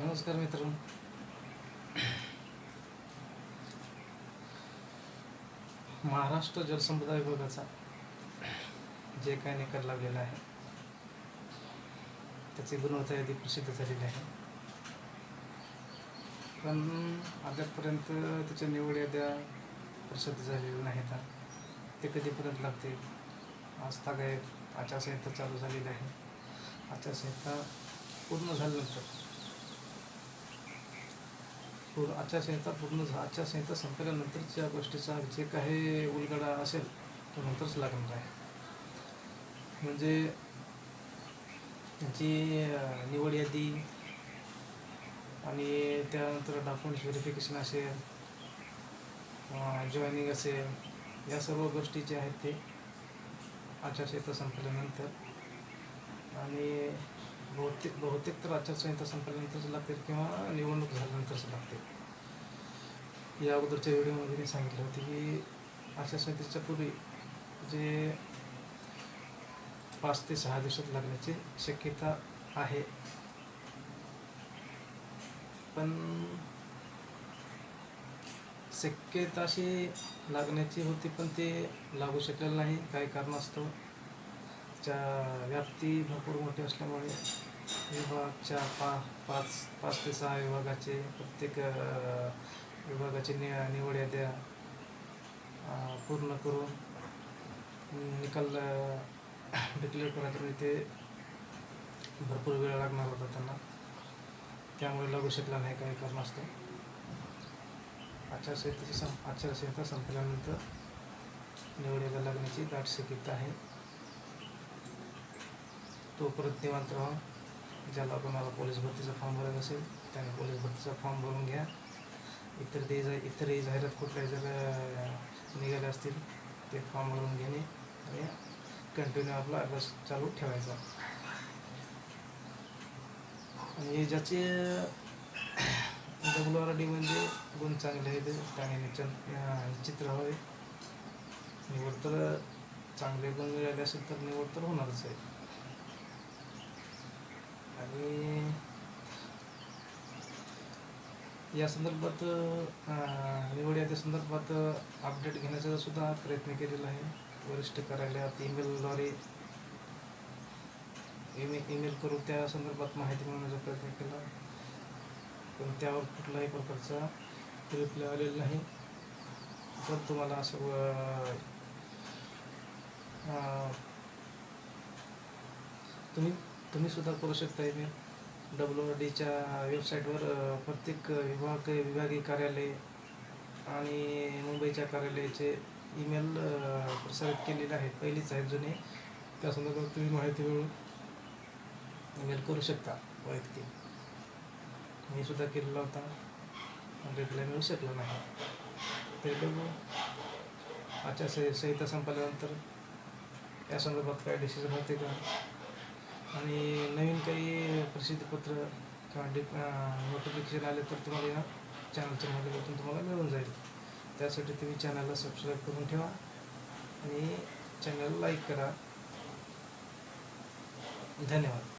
नमस्कार मित्रांनो. महाराष्ट्र जलसंपदा विभागाचा जे काय निकाल लागलेला आहे त्याची गुणवत्ता यादी प्रसिद्ध झालेली आहे. पण अद्यापर्यंत त्याच्या निवड याद्या प्रसिद्ध झालेल्या नाहीत. ते कधीपर्यंत लागते आस्था तागायत आचारसंहिता चालू झालेली आहे. आचारसंहिता पूर्ण झाल्यानंतर पूर्ण आचारसंहिता पूर्ण झा आचारसंहिता संपल्यानंतरच्या गोष्टीचा जे काही उलगडा असेल तो नंतरच लागणार आहे. म्हणजे जी निवड यादी आणि त्यानंतर डॉक्युमेंट्स व्हेरिफिकेशन असेल जॉईनिंग असेल या सर्व गोष्टी ज्या आहेत ते आचारसंहिता संपल्यानंतर आणि बहुतेक बहुतेक तर आचारसंहिता संपल्यानंतरच लागते किंवा निवडणूक झाल्यानंतरच लागते या अगोदरच्या व्हिडिओमध्ये मी सांगितलं होतं की आचारसंहितेच्या पूर्वी जे पाच ते सहा दिवसात लागण्याची शक्यता आहे. पण शक्यता अशी लागण्याची होती पण ते लागू शकलेलं नाही. काही कारणास्तव च्या व्याप्ती भरपूर मोठी असल्यामुळे विभागच्या पा पाच पाच ते सहा विभागाचे प्रत्येक विभागाची नि निवड याद्या पूर्ण करून निकाल डिक्लेअर करायचं म्हणजे ते भरपूर वेळ लागणार होता त्यांना. त्यामुळे लागू शकला नाही काही कारणास्तव आचारसंहितेची सं आचारसंहिता संपल्यानंतर निवड याद्या लागण्याची दाट शक्यता आहे. तो परत निवांत राहा. ज्याला कोणाला पोलीस भरतीचा फॉर्म भरायचा असेल त्याने पोलीस भरतीचा फॉर्म भरून घ्या. इतर ते जा इतरही जाहिरात कुठल्या जर निघाले निघाल्या असतील ते फॉर्म भरून घेणे आणि कंटिन्यू आपला अभ्यास चालू ठेवायचा. आणि ज्याचे डब्ल्यू आर डी म्हणजे गुण चांगले आहेत त्याने चित्र अं, निश्चित राहावे. निवड तर चांगले गुण मिळाले असेल तर निवड तर होणारच आहे. आणि या संदर्भात निवड यादी संदर्भात अपडेट घेण्याचा सुद्धा प्रयत्न केलेला आहे. वरिष्ठ कार्यालयात ईमेलद्वारे ईमेल ईमेल करून त्या संदर्भात माहिती मिळवण्याचा प्रयत्न केला. पण त्यावर कुठलाही प्रकारचा रिप्लाय आलेला नाही. पण तुम्हाला असं तुम्ही तुम्ही सुद्धा करू शकता ईमेल डब्ल्यू डीच्या वेबसाईटवर प्रत्येक विभाग विभागीय कार्यालय आणि मुंबईच्या कार्यालयाचे ईमेल प्रसारित केलेले आहेत. पहिलीच आहे जुने. त्या संदर्भात तुम्ही माहिती मिळवून ईमेल करू शकता वैयक्तिक. मी सुद्धा केलेला होता. रिप्लाय मिळू शकला नाही. ते बघू. आचारसंहि संहिता संपल्यानंतर या संदर्भात काय डिसिजन होते का? आणि नवीन काही प्रसिद्धीपत्र किंवा डि नोटिफिकेशन आले तर तुम्हाला या चॅनलच्या माध्यमातून तुम्हाला मिळून जाईल. त्यासाठी तुम्ही चॅनलला सबस्क्राईब करून ठेवा आणि चॅनल लाईक करा. धन्यवाद.